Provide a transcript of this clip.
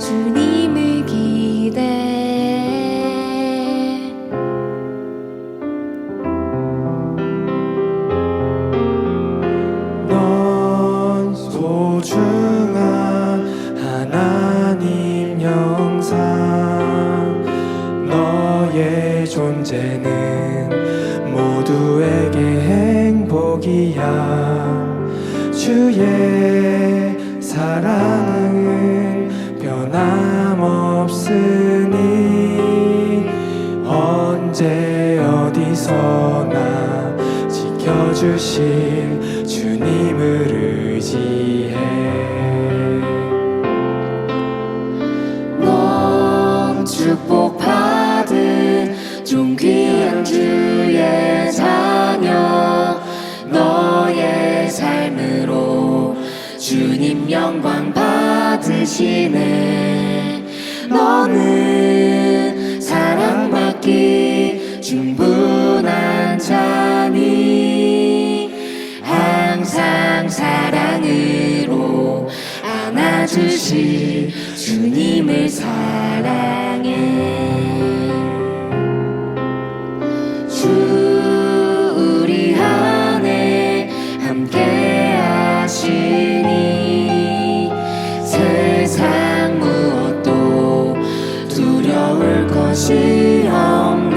주님을 기대. 넌 소중한 하나님 영상. 너의 존재는 모두에게 행복이야. 주의 사랑 어디서나 지켜주실 주님을 의지해. 넌 축복받은 존귀한 주의 자녀 너의 삶으로 주님 영광 받으시네. 너는 주신 주님을 사랑해. 주 우리 안에 함께 하시니 세상 무엇도 두려울 것이 없